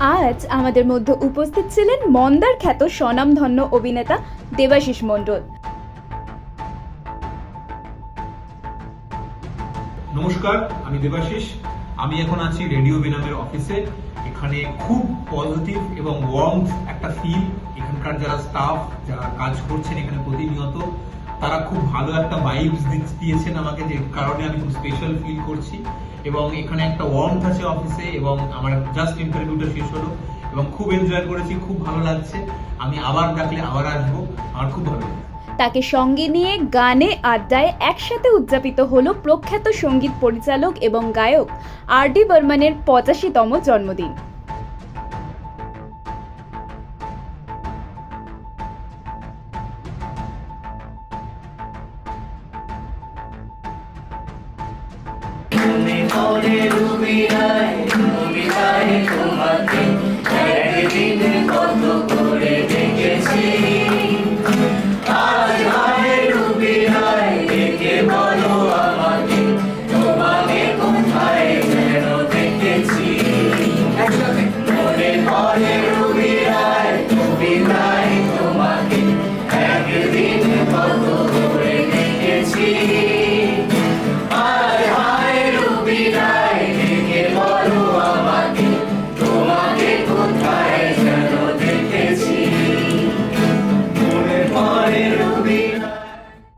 আজ আমাদের মধ্যে উপস্থিত ছিলেন মন্দার খ্যাত স্বনামধন্য অভিনেতা দেবাশিস মণ্ডল। নমস্কার, আমি দেবাশিস। আমি এখন আছি রেডিও বেনামের অফিসে। এখানে খুব পজিটিভ এবং ওয়ার্ম একটা ফিল এখানকার যারা স্টাফ যারা কাজ করছেন এখানে প্রতিনিয়ত তারা খুব ভালো একটা ভাইবস দিয়েছেন আমাকে যে কারণে আমি খুব স্পেশাল ফিল করছি। এবং এখানে একটা ওয়ার্মথ আছে অফিসে এবং আমার জাস্ট ইন্টারভিউটা শেষ হলো। এবং খুব এনজয় করেছি, খুব ভালো লাগছে। আমি আবার ডাকলে আবার আসব, আমার খুব ভালো তাকে সঙ্গে নিয়ে গানে আড্ডায় একসাথে উদযাপিত হল প্রখ্যাত সংগীত পরিচালক এবং গায়ক আর ডি বর্মনের পঁচাশিতম জন্মদিন। তুমি করে রুবিরায় রুবিরায় তোমাকে।